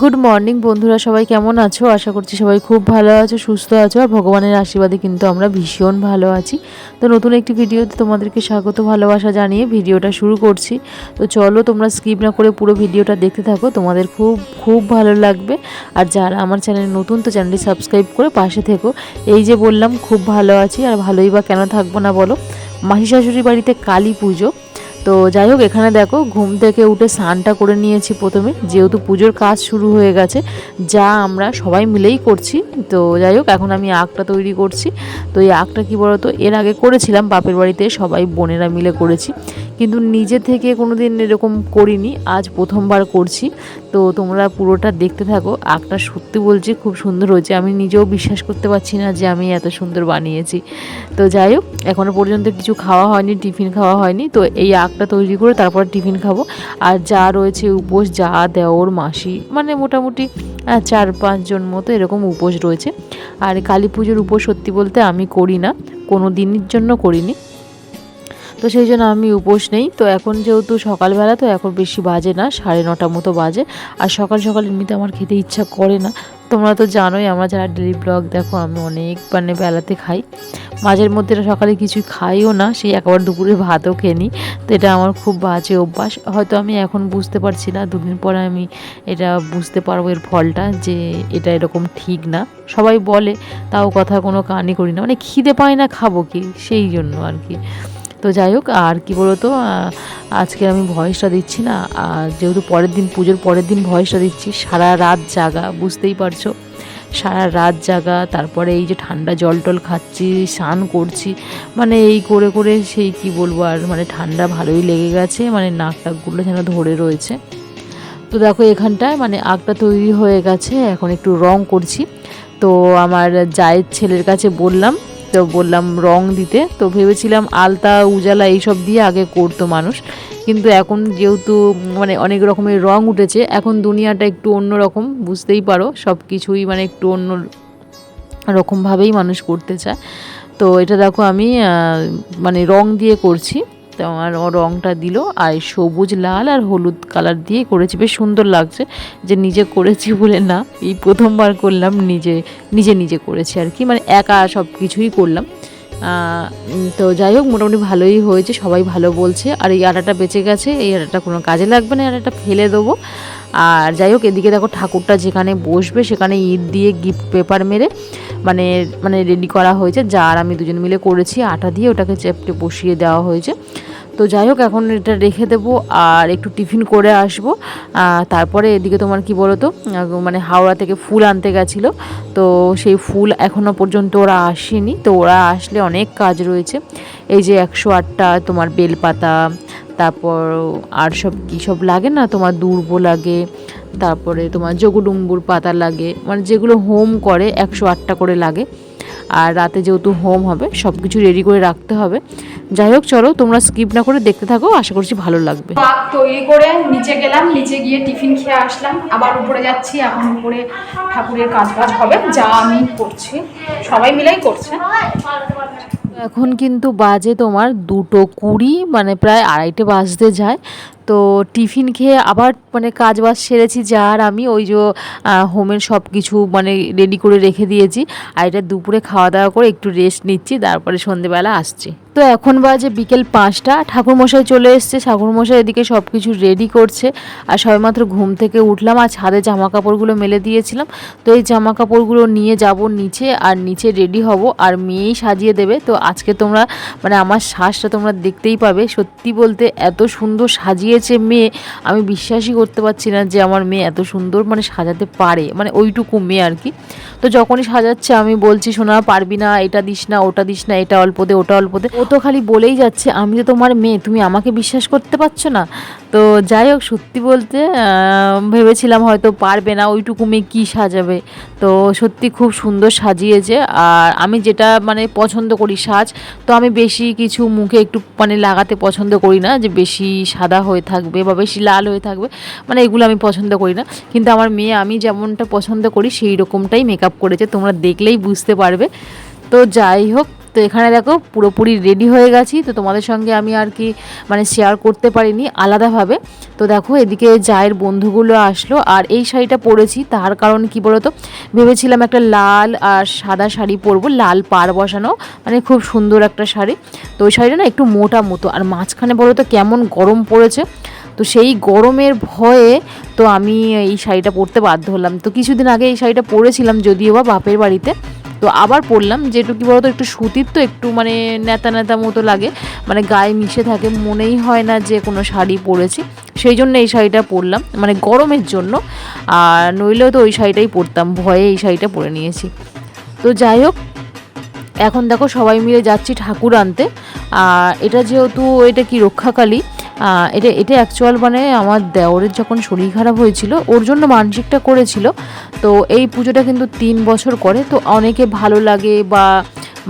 Good morning বন্ধুরা, সবাই কেমন আছো? আশা করছি সবাই খুব ভালো আছো, সুস্থ আছো, আর ভগবানের আশীর্বাদে কিন্তু আমরা ভীষণ ভালো আছি। তো নতুন একটি ভিডিওতে তোমাদেরকে স্বাগত, ভালোবাসা জানিয়ে ভিডিওটা শুরু করছি। তো চলো, তোমরা স্কিপ না করে পুরো ভিডিওটা দেখতে থাকো, তোমাদের খুব খুব ভালো লাগবে। আর যারা আমার চ্যানেল নতুন, তো চ্যানেলটি সাবস্ক্রাইব করে পাশে থেকো। এই যে বললাম, খুব ভালো আছি, আর ভালোই বা কেন থাকব না বলো? মাসি শাশুড়ি বাড়িতে কালী পুজো। তো যাই হোক, এখানে দেখো, ঘুম থেকে উঠে স্নানটা করে নিয়েছি প্রথমে। যেহেতু পুজোর কাজ শুরু হয়ে গেছে, যা আমরা সবাই মিলেই করছি। তো যাই হোক, এখন আমি আখটা তৈরি করছি। তো এই আখটা কী বলতো, এর আগে করেছিলাম, বাপের বাড়িতে সবাই বোনেরা মিলে করেছি। কিন্তু নিজে থেকে কোনো দিন এরকম করিনি, আজ প্রথমবার করছি। তো তোমরা পুরোটা দেখতে থাকো। আঁকটা সত্যি বলছি খুব সুন্দর হয়েছে। আমি নিজেও বিশ্বাস করতে পারছি না যে আমি এত সুন্দর বানিয়েছি। তো যাই হোক এখনও পর্যন্ত কিছু খাওয়া হয়নি, টিফিন খাওয়া হয়নি। তো এই আখটা তৈরি করে তারপর টিফিন খাব। আর যা রয়েছে উপোস, যা দেওর, মাসি মানে মোটামুটি চার পাঁচজন মতো এরকম উপোস রয়েছে। আর কালী পুজোর উপোস সত্যি বলতে আমি করি না। কোনো দিনের জন্য করিনি। তো সেই জন্য আমি উপোস নেই। তো এখন যেহেতু সকালবেলা, তো এখন বেশি বাজে না, সাড়ে নটা মতো বাজে। আর সকাল সকাল এমনিতে আমার খেতে ইচ্ছা করে না। তোমরা তো জানোই, আমরা যারা ডেলি ব্লগ দেখো, আমি অনেক মানে বেলাতে খাই। মাঝের মধ্যে সকালে কিছুই খাইও না, সেই একবার দুপুরে ভাতও খেয়ে নিই। তো এটা আমার খুব বাজে অভ্যাস। হয়তো আমি এখন বুঝতে পারছি না, দুদিন পরে আমি এটা বুঝতে পারব এর ফলটা, যে এটা এরকম ঠিক না। সবাই বলে, তাও কথা কোনো কানই করি না। মানে খিদে পায় না, খাব কি? সেই জন্য আর কি। তো যাই হোক, আর কি বলতো আজকে আমি ভয়েসটা দিচ্ছি না যেহেতু পরের দিন পুজোর পরের দিন ভয়েসটা দিচ্ছি, সারা রাত জাগা, বুঝতেই পারছ? সারা রাত জাগা, তারপরে এই যে ঠান্ডা জল টল খাচ্ছি, স্নান করছি মানে এই করে করে সেই কি বলব আর মানে ঠান্ডা ভালোই লেগে গেছে মানে নাক টাকগুলো যেন ধরে রয়েছে। তো দেখো এখানটায় মানে আগটা তৈরি হয়ে গেছে, এখন একটু রং করছি। তো আমার জায়ের ছেলের কাছে বললাম তো বললাম রং দিতে। তো ভেবেছিলাম আলতা, উজালা এইসব দিয়ে আগে করতো মানুষ। কিন্তু এখন যেহেতু মানে অনেক রকমের রং উঠেছে, এখন দুনিয়াটা একটু অন্য রকম বুঝতেই পারো। সব কিছুই মানে একটু অন্য রকমভাবেই মানুষ করতে চায়। তো এটা দেখো আমি মানে রং দিয়ে করছি। তো আমার ও রংটা দিল, আর সবুজ, লাল আর হলুদ কালার দিয়ে করেছি। বেশ সুন্দর লাগছে যে নিজে করেছি বলে না, এই প্রথমবার করলাম, নিজে নিজে নিজে করেছি আর কি। মানে একা সব কিছুই করলাম। তো যাই হোক, মোটামুটি ভালোই হয়েছে, সবাই ভালো বলছে। আর এই আটাটা বেঁচে গেছে, এই আটাটা কোনো কাজে লাগবে না, এই আটাটা ফেলে দেবো। আর যাই হোক, এদিকে দেখো ঠাকুরটা যেখানে বসবে, সেখানে ইট দিয়ে গিফট পেপার মেরে মানে মানে রেডি করা হয়েছে। যা আর আমি দুজন মিলে করেছি, আটা দিয়ে ওটাকে চেপটে বসিয়ে দেওয়া হয়েছে। তো যাই হোক, এখন এটা রেখে দেবো আর একটু টিফিন করে আসব। তারপরে এদিকে তোমার কি বলো তো মানে হাওড়া থেকে ফুল আনতে গেছিল। তো সেই ফুল এখনও পর্যন্ত ওরা আসেনি। তো ওরা আসলে অনেক কাজ রয়েছে। এই যে একশো আটটা তোমার বেলপাতা, তারপর আর সব কী সব লাগে না? তোমার দুর্ব লাগে, তারপরে তোমার যোগডুম্বুর পাতা লাগে। মানে যেগুলো হোম করে, একশো আটটা করে লাগে। আর রাতে যেহেতু হোম হবে সব কিছু রেডি করে রাখতে হবে। যাই হোক চলো তোমরা স্কিপ না করে দেখতে থাকো আশা করছি ভালো লাগবে। তৈরি করে নিচে গেলাম নিচে গিয়ে টিফিন খেয়ে আসলাম। আবার উপরে যাচ্ছি এখন উপরে ঠাকুরের কাজ বাজ হবে যা আমি করছি। সবাই মিলেই করছে। এখন কিন্তু বাজে তোমার দুটো কুড়ি মানে প্রায় আড়াইটে বাজতে যায়। তো টিফিন খেয়ে আবার মানে কাজ বাজ সেরেছি যা আর আমি, ওই যে হোমের সব কিছু মানে রেডি করে রেখে দিয়েছি। আর এটা দুপুরে খাওয়া দাওয়া করে একটু রেস্ট নিচ্ছি, তারপরে সন্ধেবেলা আসছি। তো এখন বাজে বিকেল পাঁচটা, ঠাকুরমশাই চলে এসছে। ঠাকুরমশাই এদিকে সব কিছু রেডি করছে। আর সবেমাত্র ঘুম থেকে উঠলাম আর ছাদে জামা কাপড়গুলো মেলে দিয়েছিলাম। তো এই জামা কাপড়গুলো নিয়ে যাব নিচে, আর নিচে রেডি হব, আর মেয়েই সাজিয়ে দেবে। তো আজকে তোমরা মানে আমার শ্বাসটা তোমরা দেখতেই পাবে। সত্যি বলতে এত সুন্দর সাজিয়েছে মেয়ে, আমি বিশ্বাসই করতে পারছি না যে আমার মেয়ে এত সুন্দর মানে সাজাতে পারে মানে ওইটুকু মেয়ে আর কি। তো যখনই সাজাচ্ছে আমি বলছি শোনা পারবি না, এটা দিস না, ওটা দিস না, এটা অল্প দে, ওটা অল্প দে। ও তো খালি বলেই যাচ্ছে, আমি তো তোমার মেয়ে, তুমি আমাকে বিশ্বাস করতে পারছ না? তো যাই হোক, সত্যি বলতে ভেবেছিলাম হয়তো পারবে না, ওইটুকু মেয়ে কী সাজাবে? তো সত্যি খুব সুন্দর সাজিয়েছে, আর আমি যেটা মানে পছন্দ করি সাজ, তো আমি বেশি কিছু মুখে একটু মানে লাগাতে পছন্দ করি না, যে বেশি সাদা হয়ে থাকবে বা বেশি লাল হয়ে থাকবে মানে এগুলো আমি পছন্দ করি না। কিন্তু আমার মেয়ে, আমি যেমনটা পছন্দ করি সেই রকমটাই মেকআপ করেছে, তোমরা দেখলেই বুঝতে পারবে। তো যাই হোক তো এখানে দেখো পুরোপুরি রেডি হয়ে গেছি। তো তোমাদের সঙ্গে আমি আর কি মানে শেয়ার করতে পারিনি আলাদাভাবে। তো দেখো এদিকে জায়ের বন্ধুগুলো আসলো আর এই শাড়িটা পরেছি। তার কারণ কি বলতো? ভেবেছিলাম একটা লাল আর সাদা শাড়ি পরবো, লাল পাড় বসানো। মানে খুব সুন্দর একটা শাড়ি। তো ওই শাড়িটা না একটু মোটা মতো। আর মাঝখানে বলো তো কেমন গরম পড়েছে? তো সেই গরমের ভয়ে তো আমি এই শাড়িটা পরতে বাধ্য হলাম। তো কিছুদিন আগে এই শাড়িটা পরেছিলাম যদিও বা বাপের বাড়িতে। তো আবার পরলাম যেটু কি বলতো, একটু সুতির তো একটু মানে নেতা নেতা মতো লাগে মানে গায়ে মিশে থাকে, মনেই হয় না যে কোনো শাড়ি পরেছি। সেই জন্য এই শাড়িটা পরলাম মানে গরমের জন্য। আর নইলেও তো ওই শাড়িটাই পরতাম, ভয়ে এই শাড়িটা পরে নিয়েছি। তো যাই হোক, এখন দেখো সবাই মিলে যাচ্ছি ঠাকুর আনতে। আর এটা যেহেতু, এটা কি রক্ষাকালী? এটা এটা অ্যাকচুয়াল মানে আমার দেওরের যখন শরীর খারাপ হয়েছিল, ওর জন্য মানসিকটা করেছিল। তো এই পুজোটা কিন্তু তিন বছর করে, তো অনেকে ভালো লাগে বা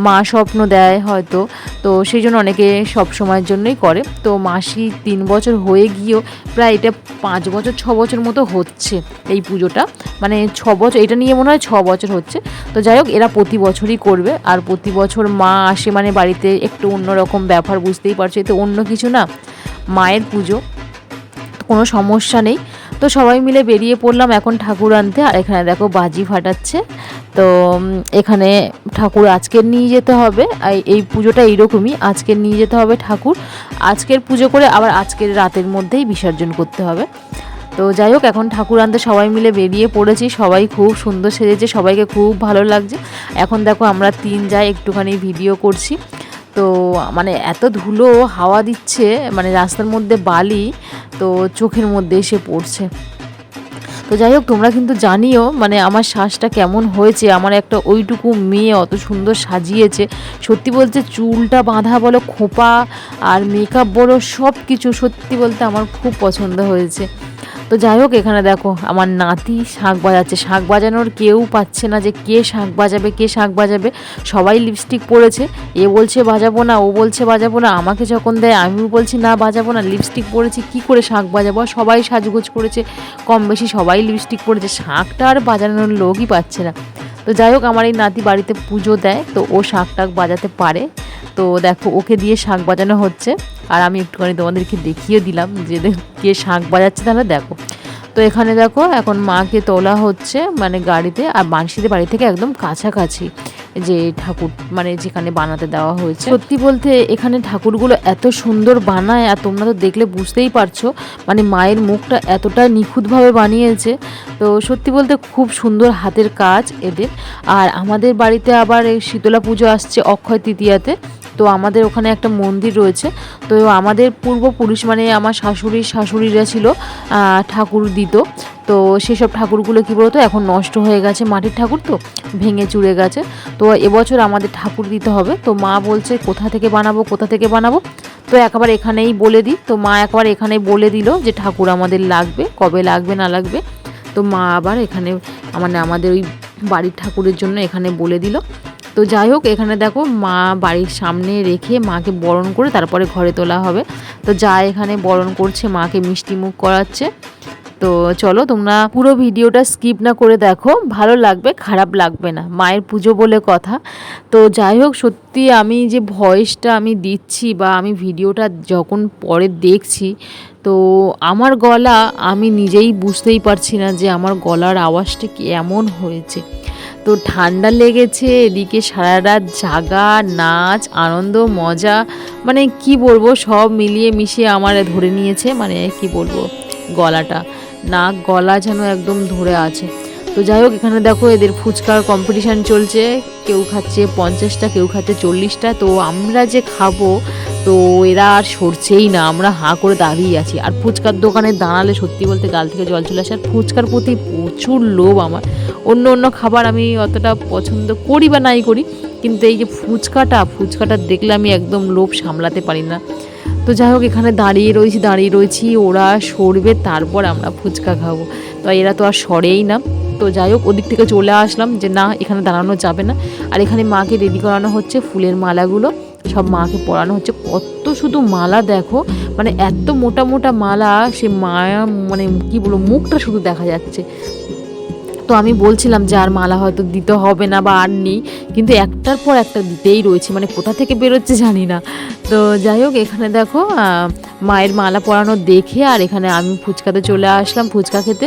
মা স্বপ্ন দেয় হয়তো, তো সেই জন্য অনেকে সব সময়ের জন্যই করে। তো মাসি তিন বছর হয়ে গিয়েও প্রায় এটা পাঁচ বছর, ছ বছর মতো হচ্ছে এই পুজোটা। মানে ছ বছর, এটা নিয়ে মনে হয় ছ বছর হচ্ছে। তো যাই হোক, এরা প্রতি বছরই করবে। আর প্রতি বছর মা আসে মানে বাড়িতে একটু অন্যরকম ব্যাপার, বুঝতেই পারছে? তো অন্য কিছু না। মায়ের পুজো, কোনো সমস্যা নেই। তো সবাই মিলে বেরিয়ে পড়লাম এখন ঠাকুর আনতে, আর এখানে দেখো বাজি ফাটাচ্ছে। তো এখানে ঠাকুর আজকের নিয়ে যেতে হবে এই পুজোটা এইরকমই, আজকের নিয়ে যেতে হবে ঠাকুর। আজকের পুজো করে আবার আজকের রাতের মধ্যেই বিসর্জন করতে হবে। তো যাই হোক, এখন ঠাকুর আনতে সবাই মিলে বেরিয়ে পড়েছি, সবাই খুব সুন্দর সেজেছে, সবাইকে খুব ভালো লাগছে। এখন দেখো আমরা তিন যাই একটুখানি ভিডিও করছি। তো মানে এত ধুলো হাওয়া দিচ্ছে মানে রাস্তার মধ্যে বালি, তো চোখের মধ্যে এসে পড়ছে। তো যাই হোক, তোমরা কিন্তু জানিও মানে আমার শ্বাসটা কেমন হয়েছে, আমার একটা ওইটুকু মেয়ে অত সুন্দর সাজিয়েছে। সত্যি বলতে চুলটা বাঁধা বলো, খোপা আর মেকআপ বলো সব কিছু সত্যি বলতে আমার খুব পছন্দ হয়েছে। তো যাই হোক, এখানে দেখো আমার নাতি শাঁখ বাজাচ্ছে। শাঁখ বাজানোর কেউ পাচ্ছে না যে কে শাঁখ বাজাবে, কে শাঁখ বাজাবে। সবাই লিপস্টিক পরেছে। এ বলছে, বাজাবো না, ও বলছে, বাজাবো না। আমাকে যখন দেয়, আমিও বলছি, না, বাজাবো না লিপস্টিক পরেছি, কি করে শাঁখ বাজাবো? সবাই সাজগোজ করেছে, কম বেশি সবাই লিপস্টিক পরেছে। শাঁখটা আর বাজানোর লোকই পাচ্ছে না। তো যাই হোক, আমার এই নাতি বাড়িতে পুজো দেয়, তো ও শাঁখ টাক বাজাতে পারে। তো দেখো, ওকে দিয়ে শাঁখ বাজানো হচ্ছে। আর আমি একটুখানি তোমাদেরকে দেখিয়ে দিলাম যে কে শাঁখ বাজাচ্ছে, তাহলে দেখো। তো এখানে দেখো, এখন মাকে তোলা হচ্ছে মানে গাড়িতে, আর বাঁশিদের বাড়ি থেকে একদম কাছাকাছি যে ঠাকুর মানে যেখানে বানাতে দেওয়া হয়েছে। সত্যি বলতে, এখানে ঠাকুরগুলো এত সুন্দর বানায়, আর তোমরা তো দেখলে বুঝতেই পারছ মানে মায়ের মুখটা এতটা নিখুঁতভাবে বানিয়েছে। তো সত্যি বলতে, খুব সুন্দর হাতের কাজ এদের। আর আমাদের বাড়িতে আবার এই শীতলা পুজো আসছে অক্ষয় তৃতীয়াতে। তো আমাদের ওখানে একটা মন্দির রয়েছে। তো আমাদের পূর্বপুরুষ মানে আমার শাশুড়ির শাশুড়িরা ছিল ঠাকুর দিত। তো সেসব ঠাকুরগুলো কী বলতো, এখন নষ্ট হয়ে গেছে মাটির ঠাকুর তো, ভেঙে চুড়ে গেছে। তো এবছর আমাদের ঠাকুর দিতে হবে। তো মা বলছে, কোথা থেকে বানাবো, কোথা থেকে বানাবো? তো একবার এখানেই বলে দিই। তো মা একবার এখানে বলে দিল যে, ঠাকুর আমাদের লাগবে, কবে লাগবে, না লাগবে? তো মা আবার এখানে মানে আমাদের ওই বাড়ির ঠাকুরের জন্য এখানে বলে দিল। তো যাই হোক, এখানে দেখো মা বাড়ির সামনে রেখে মাকে বরণ করে তারপরে ঘরে তোলা হবে। তো যা এখানে বরণ করছে, মাকে মিষ্টি মুখ করাচ্ছে। তো চলো তোমরা পুরো ভিডিওটা স্কিপ না করে দেখো, ভালো লাগবে, খারাপ লাগবে না, মায়ের পুজো বলে কথা। তো যাই হোক, সত্যি আমি যে ভয়েসটা আমি দিচ্ছি বা আমি ভিডিওটা যখন পরে দেখছি, তো আমার গলা আমি নিজেই বুঝতেই পারছি না যে আমার গলার আওয়াজটা কি এমন হয়েছে। ঠান্ডা লেগেছে, এদিকে সারা রাত জাগা, নাচ, আনন্দ, মজা মানে কি বলব, সব মিলিয়ে মিশিয়ে আমার ধরে নিয়েছে মানে কি বলব গলাটা। না গলা যেন একদম ধরে আছে। তো যাই হোক, এখানে দেখো এদের ফুচকার কম্পিটিশান চলছে। কেউ খাচ্ছে পঞ্চাশটা, কেউ খাচ্ছে চল্লিশটা। তো আমরা যে খাব, তো এরা আর সরছেই না। আমরা হাঁ করে দাঁড়িয়ে আছি। আর ফুচকার দোকানে দাঁড়ালে সত্যি বলতে গাল থেকে জল চলে আসে। আর ফুচকার প্রতি প্রচুর লোভ আমার। অন্য অন্য খাবার আমি অতটা পছন্দ করি বা নাই করি, কিন্তু এই যে ফুচকাটা ফুচকাটা দেখলে আমি একদম লোভ সামলাতে পারি না। তো যাই হোক, এখানে দাঁড়িয়ে রয়েছি দাঁড়িয়ে রয়েছি। ওরা সরবে, তারপর আমরা ফুচকা খাব। তো এরা তো আর সরেই না। তো যাই হোক, ওদিক থেকে চলে আসলাম যে না, এখানে দাঁড়ানো যাবে না। আর এখানে মাকে রেডি করানো হচ্ছে ফুলের মালাগুলো। সব মাকে পরানো হচ্ছে। কত শুধু মালা দেখো মানে এত মোটা মোটা মালা, সে মায়া মানে কি বলব, মুখটা শুধু দেখা যাচ্ছে। তো আমি বলছিলাম যে আর মালা হয়তো দিতে হবে না বা আর নেই, কিন্তু একটার পর একটা দিতেই রয়েছে। মানে কোথা থেকে বেরোচ্ছে জানি না। তো যাই হোক, এখানে দেখো মায়ের মালা পরানো দেখে আর এখানে আমি ফুচকাতে চলে আসলাম ফুচকা খেতে।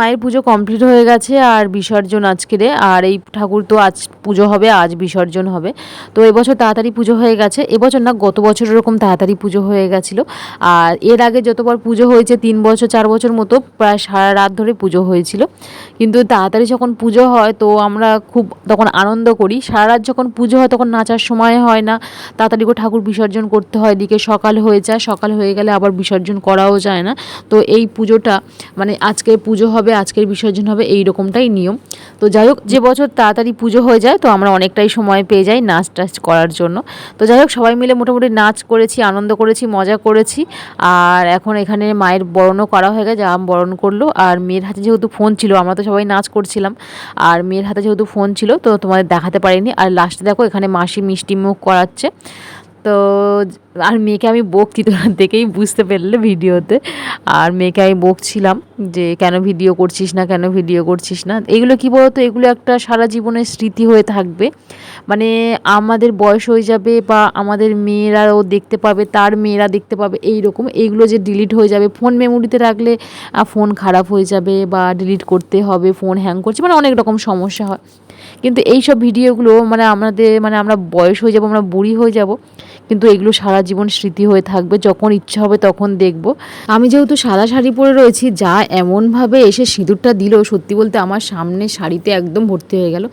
মায়ের পুজো কমপ্লিট হয়ে গেছে আর বিসর্জন আজকেরে আর এই ঠাকুর তো আজ পুজো হবে, আজ বিসর্জন হবে। তো এবছর তাড়াতাড়ি পুজো হয়ে গেছে। এবছর না, গত বছর এরকম তাড়াতাড়ি পুজো হয়ে গেছিল। আর এর আগে যতবার পুজো হয়েছে, তিন বছর, চার বছর মতো প্রায় সারা রাত ধরে পুজো হয়েছিল। কিন্তু তাড়াতাড়ি যখন পুজো হয়, তো আমরা খুব তখন আনন্দ করি। সারা রাত যখন পুজো হয়, তখন নাচার সময় হয় না। তাড়াতাড়ি করে ঠাকুর বিসর্জন করতে হয়। এদিকে সকাল হয়ে যায়, সকাল হয়ে গেলে আবার বিসর্জন করাও যায় না। তো এই পুজোটা মানে আজকে পুজো হবে আজকের বিসর্জন হবে এই রকমটাই নিয়ম। তো যাই হোক, যে বছর তাড়াতাড়ি পুজো হয়ে যায়, তো আমরা অনেকটাই সময় পেয়ে যাই নাচ টাচ করার জন্য। তো যাই হোক, সবাই মিলে মোটামুটি নাচ করেছি, আনন্দ করেছি, মজা করেছি। আর এখন এখানে মায়ের বরণও করা হয়ে গেছে, আম বরণ করল। আর মেয়ের হাতে যেহেতু ফোন ছিল, আমরা তো সবাই নাচ করছিলাম। আর মেয়ের হাতে যেহেতু ফোন ছিল, তো তোমাদের দেখাতে পারিনি। আর লাস্টে দেখো, এখানে মাসি মিষ্টি মুখ করাচ্ছে। তো আর মেয়েকে আমি বকছি তোরা দেখেই বুঝতে পারলে ভিডিওতে। আর মেয়েকে আমি বকছিলাম যে, কেন ভিডিও করছিস না, কেন ভিডিও করছিস না? এগুলো কি বলতো? এগুলো একটা সারা জীবনের স্মৃতি হয়ে থাকবে। মানে আমাদের বয়স হয়ে যাবে বা আমাদের মেয়েরাও দেখতে পাবে, তার মেয়েরা দেখতে পাবে এই রকম এইগুলো যে ডিলিট হয়ে যাবে ফোন মেমোরিতে রাখলে ফোন খারাপ হয়ে যাবে বা ডিলিট করতে হবে ফোন হ্যাং করছে মানে অনেক রকম সমস্যা হয়। কিন্তু এই সব ভিডিওগুলো মানে আমাদের মানে আমরা বয়স হয়ে যাব, আমরা বুড়ি হয়ে যাব, কিন্তু এগুলো সারা জীবন স্মৃতি হয়ে থাকবে, যখন ইচ্ছা হবে তখন দেখব। আমি যেহেতু সাদা শাড়ি পরে রয়েছি, যা এমনভাবে এসে সিঁদুরটা দিল, সত্যি বলতে আমার সামনে শাড়িতে একদম ভর্তি হয়ে গেল।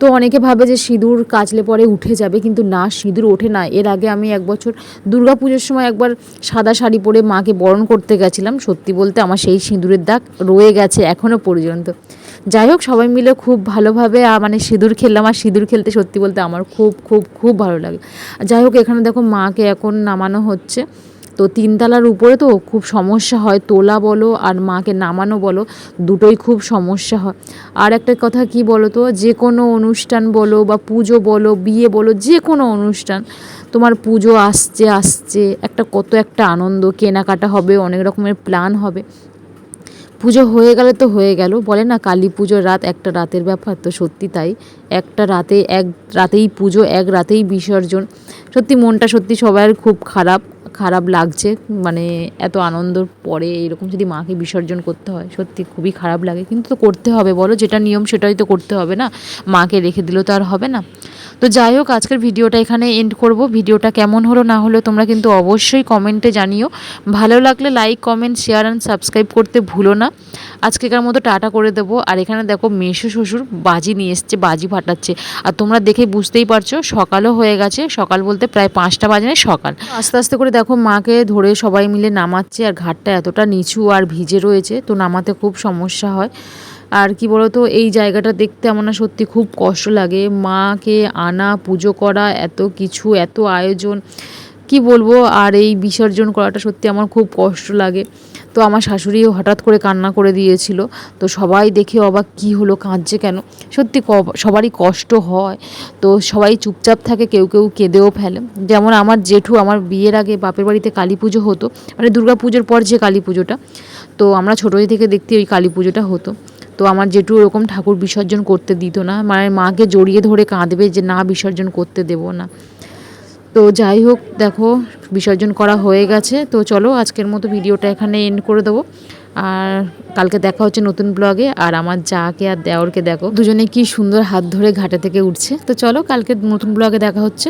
তো অনেকে ভাবে যে সিঁদুর কাচলে পরে উঠে যাবে, কিন্তু না, সিঁদুর ওঠে না। এর আগে আমি এক বছর দুর্গা পুজোর সময় একবার সাদা শাড়ি পরে মাকে বরণ করতে গেছিলাম। সত্যি বলতে আমার সেই সিঁদুরের দাগ রয়ে গেছে এখনও পর্যন্ত। যাই হোক, সবাই মিলে খুব ভালোভাবে মানে সিঁদুর খেললাম। আর সিঁদুর খেলতে সত্যি বলতে আমার খুব খুব খুব ভালো লাগে। যাই হোক, এখানে দেখো মাকে এখন নামানো হচ্ছে। তো তিনতলার উপরে তো খুব সমস্যা হয়, তোলা বলো আর মাকে নামানো বলো, দুটোই খুব সমস্যা হয়। আর একটা কথা কি বলো তো যে কোনো অনুষ্ঠান বলো বা পুজো বলো, বিয়ে বলো, যে কোনো অনুষ্ঠান, তোমার পুজো আসছে আসছে, একটা কত একটা আনন্দ, কেনাকাটা হবে, অনেক রকমের প্ল্যান হবে। পুজো হয়ে গেলে তো হয়ে গেল। বলে না, কালী পুজোর রাত একটা রাতের ব্যাপার, তো সত্যি তাই। একটা রাতে এক, রাতেই পুজো, এক রাতেই বিসর্জন। সত্যি মনটা সত্যি সবার খুব খারাপ। খারাপ লাগছে মানে এত আনন্দর পরে এরকম যদি মাকে বিসর্জন করতে হয়, সত্যি খুবই খারাপ লাগে। কিন্তু তো করতে হবে, বলো যেটা নিয়ম সেটাই তো করতে হবে না? মাকে রেখে দিলেও তো আর হবে না। তো যাই হোক, আজকের ভিডিওটা এখানে এন্ড করব। ভিডিওটা কেমন হলো না হলো তোমরা কিন্তু অবশ্যই কমেন্টে জানিও। ভালো লাগলে like comment share and subscribe করতে ভুলো না। আজকেকার মতো টাটা করে দেবো। আর এখানে দেখো মেশো শ্বশুর বাজি নিয়ে এসছে, বাজি ফাটাচ্ছে। আর তোমরা দেখে বুঝতেই পারছ, সকালও হয়ে গেছে। সকাল বলতে প্রায় পাঁচটা বাজে সকাল। আস্তে আস্তে করে দেখো মাকে ধরে সবাই মিলে নামাচ্ছে, আর ঘাটটা এতটা নিচু আর ভিজে রয়েছে, তো নামাতে খুব সমস্যা হয়। আর কি বলতো, এই জায়গাটা দেখতে আমার না সত্যি খুব কষ্ট লাগে। মাকে আনা, পুজো করা, এত কিছু, এত আয়োজন। কি বলব? আর এই বিসর্জন করাটা সত্যি আমার খুব কষ্ট লাগে। তো আমার শাশুড়িও হঠাৎ করে কান্না করে দিয়েছিল। তো সবাই দেখে অবাক, কি হলো, কাঁদছে কেন? সত্যি সবারই কষ্ট হয়। তো সবাই চুপচাপ থাকে, কেউ কেউ কেঁদেও ফেলে। যেমন আমার জেঠু আমার বিয়ের আগে বাপের বাড়িতে কালী পুজো হতো মানে দুর্গা পুজোর পর যে কালী পুজোটা। তো আমরা ছোটোই থেকে দেখতে ওই কালী পুজোটা হতো। তো আমার জেঠু ওরকম ঠাকুর বিসর্জন করতে দিত না। মানে মাকে জড়িয়ে ধরে কাঁদবে যে, না, বিসর্জন করতে দেবো না। তো যাই হোক, দেখো, বিসর্জন করা হয়ে গেছে। তো চলো, আজকের মতো ভিডিওটা এখানে এন্ড করে দেবো। আর কালকে দেখা হচ্ছে নতুন ব্লগে আর আমার যাকে আর দেওরকে দেখো। দুজনে কি সুন্দর হাত ধরে ঘাটে থেকে উঠছে। তো চলো, কালকে নতুন ব্লগে দেখা হচ্ছে।